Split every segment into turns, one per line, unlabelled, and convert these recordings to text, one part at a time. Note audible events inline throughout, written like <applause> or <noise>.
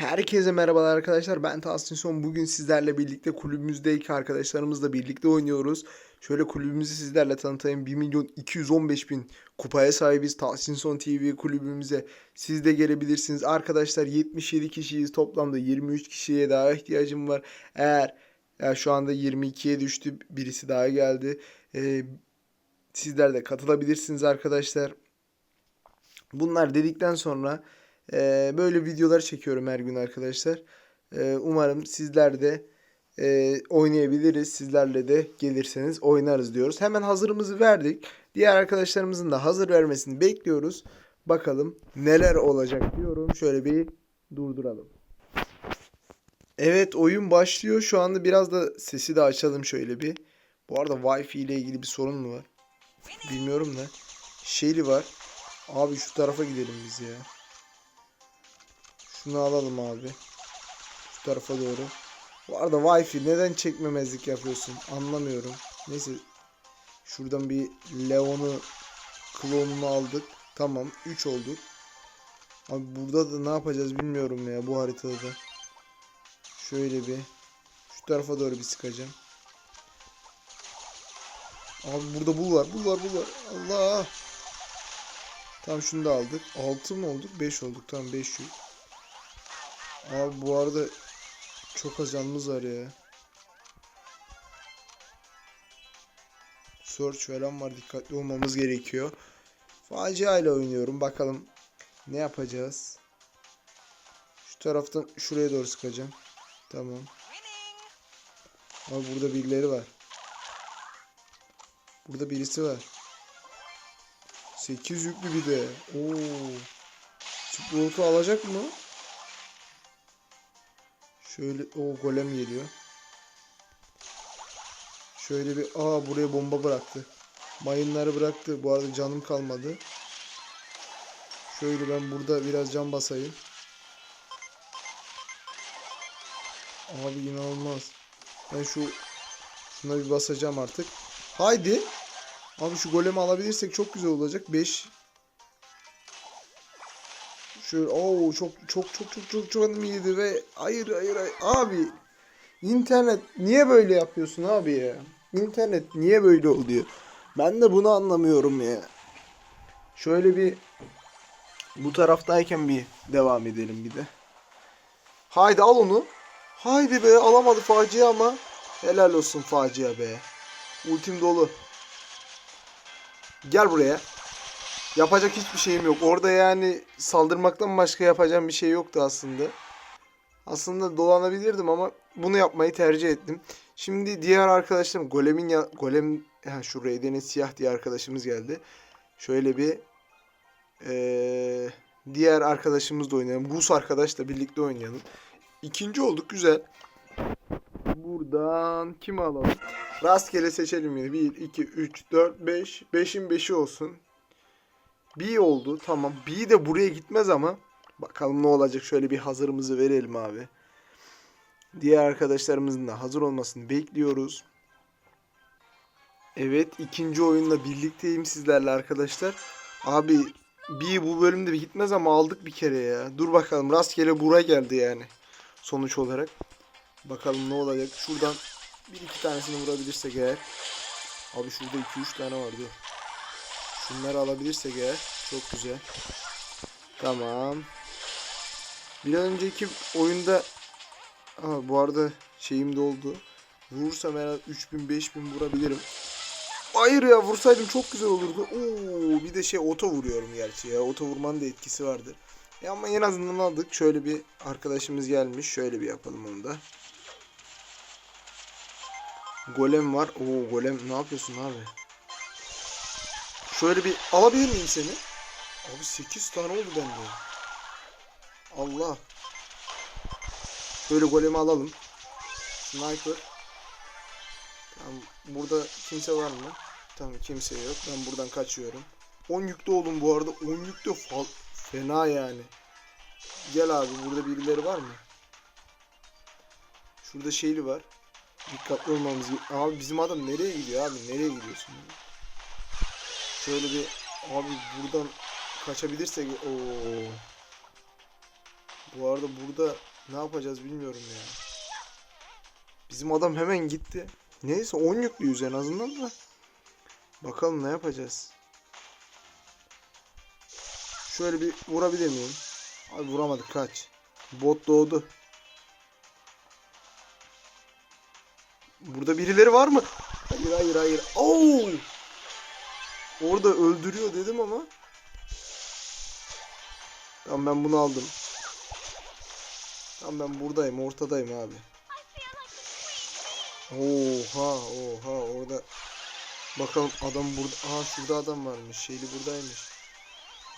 Herkese merhabalar arkadaşlar. Ben Tahsin Son. Bugün sizlerle birlikte kulübümüzdeki arkadaşlarımızla birlikte oynuyoruz. Şöyle kulübümüzü sizlerle tanıtayım. 1 milyon 215 bin kupaya sahibiz. Tahsin Son TV kulübümüze siz de gelebilirsiniz. Arkadaşlar 77 kişiyiz. Toplamda 23 kişiye daha ihtiyacım var. Eğer ya şu anda 22'ye düştü. Birisi daha geldi. Ee, sizler de katılabilirsiniz arkadaşlar. Bunlar dedikten sonra ee, böyle videolar çekiyorum her gün arkadaşlar. Ee, umarım sizler de e, oynayabiliriz. Sizlerle de gelirseniz oynarız diyoruz. Hemen hazırımızı verdik. Diğer arkadaşlarımızın da hazır vermesini bekliyoruz. Bakalım neler olacak diyorum. Şöyle bir durduralım. Evet oyun başlıyor. Şu anda biraz da sesi de açalım şöyle bir. Bu arada Wi-Fi ile ilgili bir sorun mu var? Bilmiyorum da. Şeyli var. Abi şu tarafa gidelim biz ya. Şunu alalım abi. Şu tarafa doğru. Bu arada Wi-Fi neden çekmemezlik yapıyorsun? Anlamıyorum. Neyse. Şuradan bir Leon'u klonunu aldık. Tamam. 3 olduk. Abi burada da ne yapacağız bilmiyorum ya bu haritada da. Şöyle bir. Şu tarafa doğru bir sıkacağım. Abi burada bul var. Bul var bul var. Allah. Tamam şunu da aldık. 6 mı olduk? 5 olduk. Tamam 500. Abi bu arada çok az canımız var ya. Search falan var. Dikkatli olmamız gerekiyor. Facia ile oynuyorum. Bakalım ne yapacağız. Şu taraftan şuraya doğru sıkacağım. Tamam. Abi burada birileri var. Burada birisi var. 8 yüklü bir de. Oo. Çikolata alacak mı? Şöyle o golem geliyor. Şöyle bir aa buraya bomba bıraktı. Mayınları bıraktı. Bu arada canım kalmadı. Şöyle ben burada biraz can basayım. Abi inanılmaz. Ben şu şuna bir basacağım artık. Haydi. Abi şu golemi alabilirsek çok güzel olacak. 5 Şöyle oo çok çok çok çok çok çok canım iyiydi ve hayır hayır hayır abi internet niye böyle yapıyorsun abi ya? İnternet niye böyle oluyor? Ben de bunu anlamıyorum ya. Şöyle bir bu taraftayken bir devam edelim bir de. Haydi al onu. Haydi be alamadı facia ama helal olsun facia be. Ultim dolu. Gel buraya. Yapacak hiçbir şeyim yok. Orada yani saldırmaktan başka yapacağım bir şey yoktu aslında. Aslında dolanabilirdim ama bunu yapmayı tercih ettim. Şimdi diğer arkadaşlarım Golem'in ya Golem ha şu Raiden'in siyah diye arkadaşımız geldi. Şöyle bir ee, diğer arkadaşımızla oynayalım. Rus arkadaşla birlikte oynayalım. İkinci olduk güzel. Buradan kimi alalım? Rastgele seçelim yine. 1, 2, 3, 4, 5. 5'in 5'i olsun. B oldu. Tamam. B de buraya gitmez ama. Bakalım ne olacak. Şöyle bir hazırımızı verelim abi. Diğer arkadaşlarımızın da hazır olmasını bekliyoruz. Evet. ikinci oyunla birlikteyim sizlerle arkadaşlar. Abi B bu bölümde bir gitmez ama aldık bir kere ya. Dur bakalım. Rastgele bura geldi yani. Sonuç olarak. Bakalım ne olacak. Şuradan bir iki tanesini vurabilirsek eğer. Abi şurada 2-3 tane var dur. Şunları alabilirsek eğer çok güzel. Tamam. Bir önceki oyunda Aa, bu arada şeyim doldu. Vurursam herhalde 3000 5000 vurabilirim. Hayır ya vursaydım çok güzel olurdu. Oo bir de şey oto vuruyorum gerçi ya. Oto vurmanın da etkisi vardır. E ama en azından aldık. Şöyle bir arkadaşımız gelmiş. Şöyle bir yapalım onu da. Golem var. Oo golem ne yapıyorsun abi? Şöyle bir alabilir miyim seni? Abi 8 tane oldu bende. Allah. Şöyle golemi alalım. Sniper. Tamam, burada kimse var mı? Tamam kimse yok. Ben buradan kaçıyorum. 10 yüklü oldum bu arada. 10 yüklü fal fena yani. Gel abi burada birileri var mı? Şurada şeyli var. Dikkatli olmamız Abi bizim adam nereye gidiyor abi? Nereye gidiyorsun? Şöyle bir abi buradan kaçabilirsek o Bu arada burada ne yapacağız bilmiyorum ya. Bizim adam hemen gitti. Neyse 10 yüklüyüz en azından da. Bakalım ne yapacağız. Şöyle bir vurabilir miyim? Ay vuramadık kaç. Bot doğdu. Burada birileri var mı? Hayır hayır hayır. Oo! Orada öldürüyor dedim ama. Tamam ben bunu aldım. Tamam ben buradayım, ortadayım abi. Oha, oha orada. Bakalım adam burada. Aa şurada adam varmış. Şeyli buradaymış.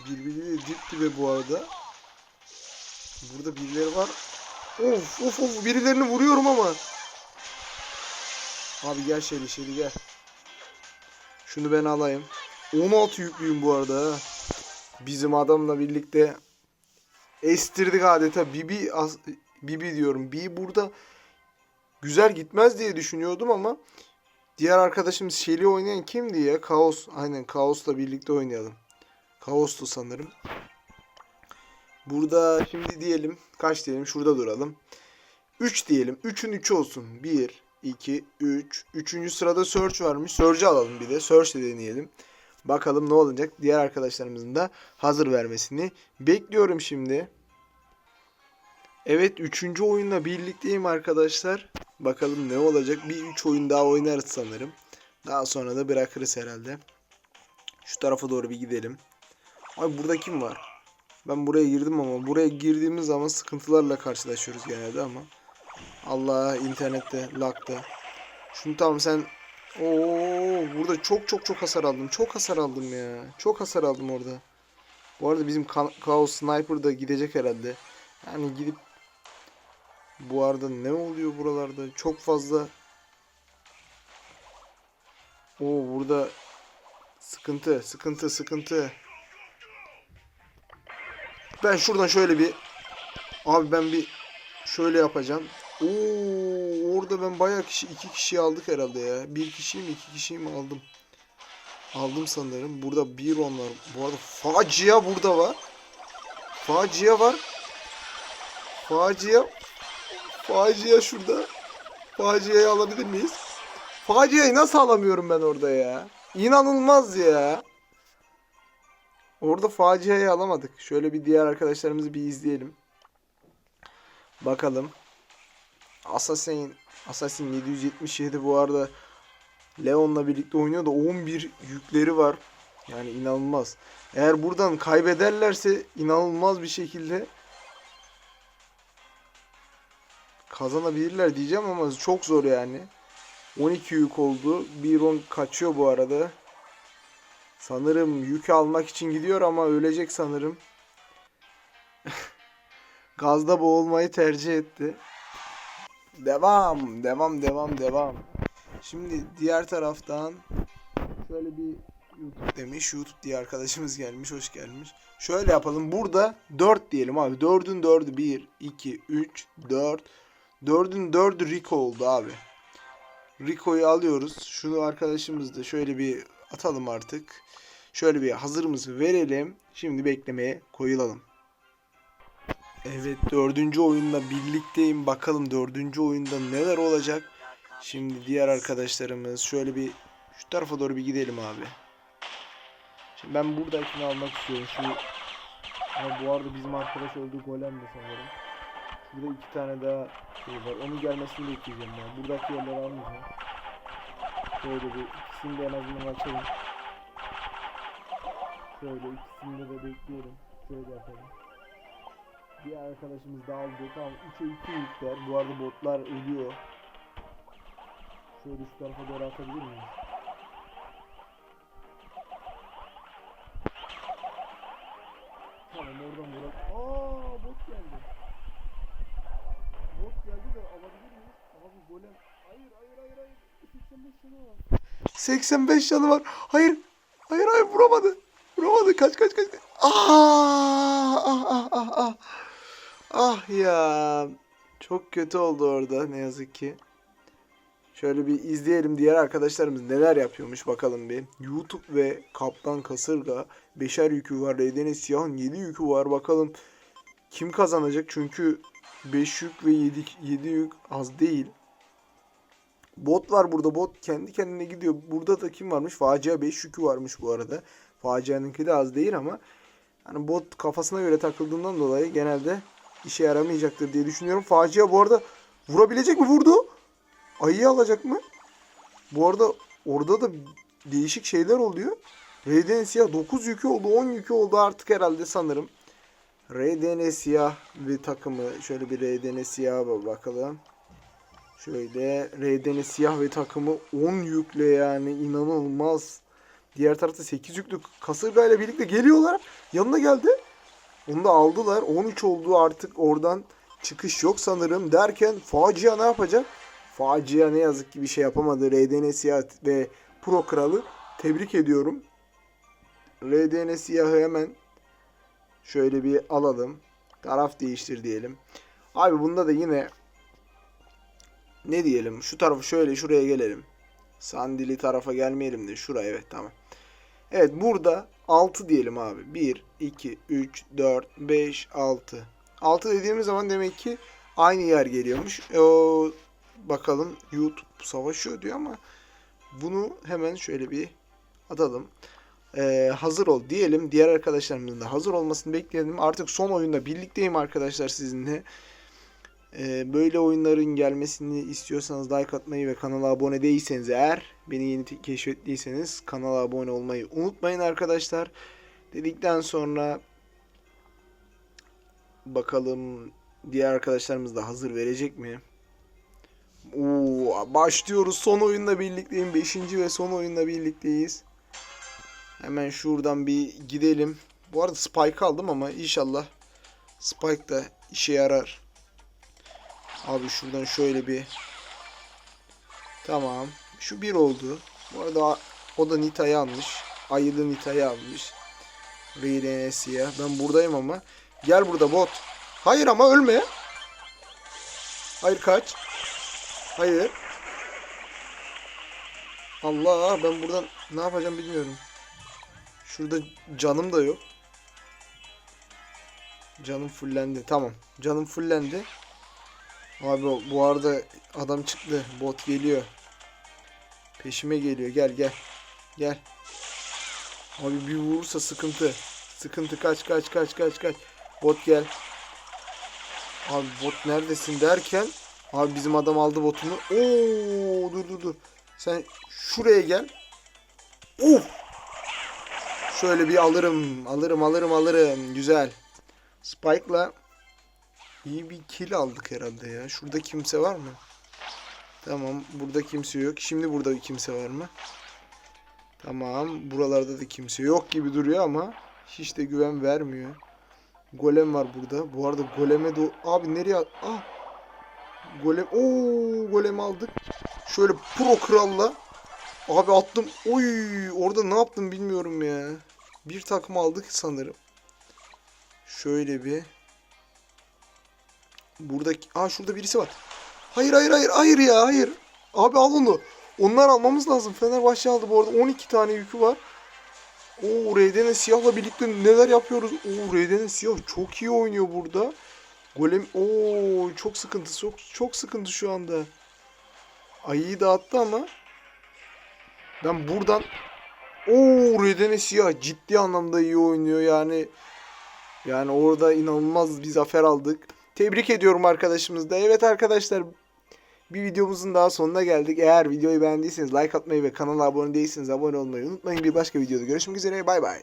Birbiriyle dip dibe bu arada. Burada birileri var. Of of of birilerini vuruyorum ama. Abi gel Şeyli Şeyli gel. Şunu ben alayım. 16 yüklüyüm bu arada. Bizim adamla birlikte estirdik adeta. Bibi as- Bibi diyorum. Bi burada güzel gitmez diye düşünüyordum ama diğer arkadaşımız Shelly oynayan kimdi ya? Kaos. Aynen Kaos'la birlikte oynayalım. Kaos'tu sanırım. Burada şimdi diyelim kaç diyelim şurada duralım. 3 diyelim. 3'ün 3'ü olsun. 1, 2, 3. Üçüncü sırada Search varmış. Search'ı alalım bir de. Search de deneyelim. Bakalım ne olacak. Diğer arkadaşlarımızın da hazır vermesini bekliyorum şimdi. Evet 3. oyunla birlikteyim arkadaşlar. Bakalım ne olacak. Bir 3 oyun daha oynarız sanırım. Daha sonra da bırakırız herhalde. Şu tarafa doğru bir gidelim. Ay burada kim var? Ben buraya girdim ama buraya girdiğimiz zaman sıkıntılarla karşılaşıyoruz genelde ama. Allah internette lagda. Şunu tamam sen Oo burada çok çok çok hasar aldım. Çok hasar aldım ya. Çok hasar aldım orada. Bu arada bizim Chaos Sniper da gidecek herhalde. Yani gidip bu arada ne oluyor buralarda? Çok fazla Oo burada sıkıntı, sıkıntı, sıkıntı. Ben şuradan şöyle bir abi ben bir şöyle yapacağım. Oo orada ben bayağı kişi iki kişi aldık herhalde ya. Bir kişiyi mi iki kişiyi mi aldım? Aldım sanırım. Burada bir onlar. Bu arada facia burada var. Facia var. Facia. Facia şurada. Facia'yı alabilir miyiz? Facia'yı nasıl alamıyorum ben orada ya? İnanılmaz ya. Orada faciayı alamadık. Şöyle bir diğer arkadaşlarımızı bir izleyelim. Bakalım. Assassin Assassin 777 bu arada Leon'la birlikte oynuyor da 11 yükleri var. Yani inanılmaz. Eğer buradan kaybederlerse inanılmaz bir şekilde kazanabilirler diyeceğim ama çok zor yani. 12 yük oldu. Biron kaçıyor bu arada. Sanırım yük almak için gidiyor ama ölecek sanırım. <laughs> Gazda boğulmayı tercih etti. Devam, devam, devam, devam. Şimdi diğer taraftan şöyle bir YouTube demiş. YouTube diye arkadaşımız gelmiş. Hoş gelmiş. Şöyle yapalım. Burada 4 diyelim abi. 4'ün 4'ü 1, 2, 3, 4. 4'ün 4'ü Rico oldu abi. Rico'yu alıyoruz. Şunu arkadaşımız da şöyle bir atalım artık. Şöyle bir hazırımızı verelim. Şimdi beklemeye koyulalım. Evet dördüncü oyunla birlikteyim. Bakalım dördüncü oyunda neler olacak. Şimdi diğer arkadaşlarımız şöyle bir şu tarafa doğru bir gidelim abi. Şimdi ben buradakini almak istiyorum. Şu Ama bu arada bizim arkadaş öldü golem de sanırım. Burada iki tane daha şey var. Onun gelmesini bekleyeceğim ben. Buradaki yerleri almayacağım. Şöyle bir ikisini de en azından açalım. Şöyle ikisini de bekliyorum. Şöyle yapalım. Bir arkadaşımız da aldı. Tamam 3'e 2 yükler. Bu arada botlar ölüyor. Şöyle şu tarafa doğru atabilir miyiz? Tamam oradan bırak. Aa bot geldi. Bot geldi de alabilir miyiz? Abi golem. Hayır hayır hayır hayır. 85 canı var. 85 canı var. Hayır. Hayır hayır vuramadı. Vuramadı. Kaç kaç kaç. kaç. Ah ah ah ah. Ah ya. Çok kötü oldu orada ne yazık ki. Şöyle bir izleyelim diğer arkadaşlarımız neler yapıyormuş bakalım bir. YouTube ve Kaptan Kasırga 5'er yükü var. Redene Siyah'ın 7 yükü var. Bakalım kim kazanacak? Çünkü 5 yük ve 7, 7 yük az değil. Bot var burada. Bot kendi kendine gidiyor. Burada da kim varmış? Facia 5 yükü varmış bu arada. Facia'nınki de az değil ama hani bot kafasına göre takıldığından dolayı genelde işe yaramayacaktır diye düşünüyorum. Facia bu arada vurabilecek mi? Vurdu. Ayıyı alacak mı? Bu arada orada da değişik şeyler oluyor. Siyah 9 yükü oldu 10 yükü oldu artık herhalde sanırım. Siyah bir takımı şöyle bir siyah bakalım. Şöyle RDN siyah ve takımı 10 yükle yani inanılmaz. Diğer tarafta 8 yüklü kasırga ile birlikte geliyorlar. Yanına geldi. Onu da aldılar. 13 oldu artık oradan çıkış yok sanırım derken facia ne yapacak? Facia ne yazık ki bir şey yapamadı. RDN siyah ve Pro Kralı tebrik ediyorum. RDN siyahı hemen şöyle bir alalım. Taraf değiştir diyelim. Abi bunda da yine ne diyelim? Şu tarafı şöyle şuraya gelelim. Sandili tarafa gelmeyelim de şuraya evet tamam. Evet burada 6 diyelim abi. 1, 2, 3, 4, 5, 6. 6 dediğimiz zaman demek ki aynı yer geliyormuş. E, bakalım YouTube savaşıyor diyor ama bunu hemen şöyle bir atalım. Ee, hazır ol diyelim. Diğer arkadaşlarımızın da hazır olmasını bekleyelim. Artık son oyunda birlikteyim arkadaşlar sizinle. Ee, böyle oyunların gelmesini istiyorsanız like atmayı ve kanala abone değilseniz eğer beni yeni keşfettiyseniz kanala abone olmayı unutmayın arkadaşlar. Dedikten sonra bakalım diğer arkadaşlarımız da hazır verecek mi? Oo, başlıyoruz. Son oyunda birlikteyim. Beşinci ve son oyunda birlikteyiz. Hemen şuradan bir gidelim. Bu arada Spike aldım ama inşallah Spike da işe yarar. Abi şuradan şöyle bir Tamam. Şu bir oldu. Bu arada o da Nita'yı almış. Ayı da Nita'yı almış. RDN siyah. Ben buradayım ama. Gel burada bot. Hayır ama ölme. Hayır kaç. Hayır. Allah ben buradan ne yapacağım bilmiyorum. Şurada canım da yok. Canım fullendi. Tamam. Canım fullendi. Abi bu arada adam çıktı. Bot geliyor. Peşime geliyor. Gel gel. Gel. Abi bir vurursa sıkıntı. Sıkıntı kaç kaç kaç kaç kaç. Bot gel. Abi bot neredesin derken Abi bizim adam aldı botunu. Oo dur dur dur. Sen şuraya gel. Of. Şöyle bir alırım. Alırım alırım alırım. Güzel. Spike'la iyi bir kill aldık herhalde ya. Şurada kimse var mı? Tamam. Burada kimse yok. Şimdi burada kimse var mı? Tamam. Buralarda da kimse yok gibi duruyor ama hiç de güven vermiyor. Golem var burada. Bu arada goleme de... Abi nereye... Ah! Golem... Oo, golem aldık. Şöyle pro kralla. Abi attım. Oy! Orada ne yaptım bilmiyorum ya. Bir takım aldık sanırım. Şöyle bir. Buradaki... Aa şurada birisi var. Hayır hayır hayır hayır ya hayır. Abi al onu. Onlar almamız lazım. Fenerbahçe aldı bu arada. 12 tane yükü var. Oo RDN siyahla birlikte neler yapıyoruz? Oo RDN siyah çok iyi oynuyor burada. Golem oo çok sıkıntı çok çok sıkıntı şu anda. Ayıyı dağıttı ama ben buradan Oo RDN siyah ciddi anlamda iyi oynuyor yani. Yani orada inanılmaz bir zafer aldık. Tebrik ediyorum arkadaşımız da. Evet arkadaşlar bir videomuzun daha sonuna geldik. Eğer videoyu beğendiyseniz like atmayı ve kanala abone değilseniz abone olmayı unutmayın. Bir başka videoda görüşmek üzere. Bay bay.